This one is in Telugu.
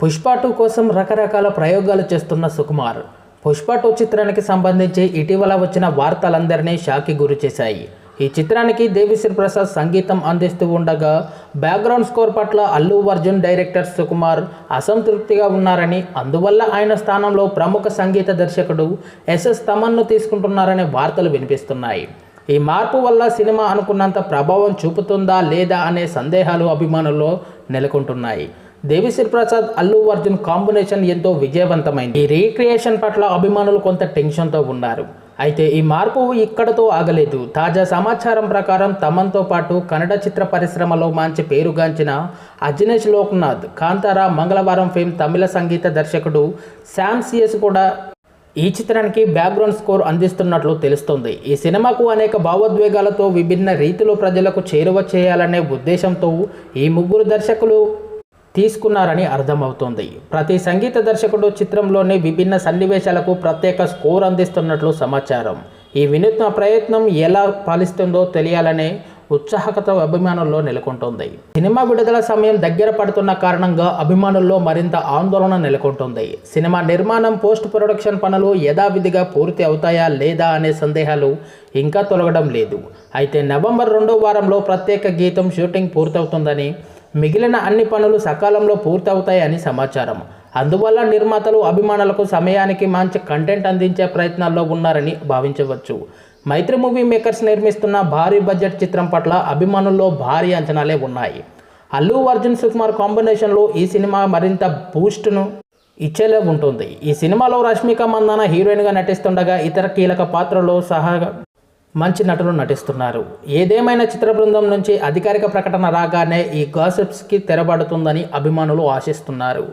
పుష్ప టూ కోసం రకరకాల ప్రయోగాలు చేస్తున్న సుకుమార్. పుష్ప టూ చిత్రానికి సంబంధించి ఇటీవల వచ్చిన వార్తలందరినీ షాకి గురి చేశాయి. ఈ చిత్రానికి దేవిశ్రీ ప్రసాద్ సంగీతం అందిస్తూ ఉండగా బ్యాక్గ్రౌండ్ స్కోర్ పట్ల అల్లు అర్జున్ డైరెక్టర్ సుకుమార్ అసంతృప్తిగా ఉన్నారని అందువల్ల ఆయన స్థానంలో ప్రముఖ సంగీత దర్శకుడు ఎస్ఎస్ తమన్ను తీసుకుంటున్నారనే వార్తలు వినిపిస్తున్నాయి. ఈ మార్పు వల్ల సినిమా అనుకున్నంత ప్రభావం చూపుతుందా లేదా అనే సందేహాలు అభిమానుల్లో నెలకొంటున్నాయి. దేవిశ్రీ ప్రసాద్ అల్లు అర్జున్ కాంబినేషన్ ఎంతో విజయవంతమైంది. ఈ రీక్రియేషన్ పట్ల అభిమానులు కొంత టెన్షన్తో ఉన్నారు. అయితే ఈ మార్పు ఇక్కడతో ఆగలేదు. తాజా సమాచారం ప్రకారం తమన్తో పాటు కన్నడ చిత్ర పరిశ్రమలో మంచి పేరుగాంచిన అజినేష్ లోక్నాథ్ కాంతారా మంగళవారం ఫేమ్ తమిళ సంగీత దర్శకుడు శామ్ సిఎస్ కూడా ఈ చిత్రానికి బ్యాక్గ్రౌండ్ స్కోర్ అందిస్తున్నట్లు తెలుస్తుంది. ఈ సినిమాకు అనేక భావోద్వేగాలతో విభిన్న రీతిలో ప్రజలకు చేరువ చేయాలనే ఉద్దేశంతో ఈ ముగ్గురు దర్శకులు తీసుకున్నారని అర్థమవుతోంది. ప్రతి సంగీత దర్శకుడు చిత్రంలోని విభిన్న సన్నివేశాలకు ప్రత్యేక స్కోర్ అందిస్తున్నట్లు సమాచారం. ఈ వినూత్న ప్రయత్నం ఎలా పాలిస్తుందో తెలియాలనే ఉత్సాహకత అభిమానుల్లో నెలకొంటుంది. సినిమా విడుదల సమయం దగ్గర పడుతున్న కారణంగా అభిమానుల్లో మరింత ఆందోళన నెలకొంటుంది. సినిమా నిర్మాణం పోస్ట్ ప్రొడక్షన్ పనులు యథావిధిగా పూర్తి అవుతాయా లేదా అనే సందేహాలు ఇంకా తొలగడం లేదు. అయితే నవంబర్ రెండో వారంలో ప్రత్యేక గీతం షూటింగ్ పూర్తవుతుందని మిగిలిన అన్ని పనులు సకాలంలో పూర్తవుతాయని సమాచారం. అందువల్ల నిర్మాతలు అభిమానులకు సమయానికి మంచి కంటెంట్ అందించే ప్రయత్నాల్లో ఉన్నారని భావించవచ్చు. మైత్రి మూవీ మేకర్స్ నిర్మిస్తున్న భారీ బడ్జెట్ చిత్రం పట్ల అభిమానుల్లో భారీ అంచనాలే ఉన్నాయి. అల్లు అర్జున్ సుకుమార్ కాంబినేషన్లో ఈ సినిమా మరింత బూస్ట్ను ఇచ్చేలా ఉంటుంది. ఈ సినిమాలో రష్మిక మందాన హీరోయిన్గా నటిస్తుండగా ఇతర కీలక పాత్రలో సహా మంచి నటులు నటిస్తున్నారు. ఏదేమైనా చిత్ర బృందం నుంచి అధికారిక ప్రకటన రాగానే ఈ గాసిప్స్కి తెరబడుతుందని అభిమానులు ఆశిస్తున్నారు.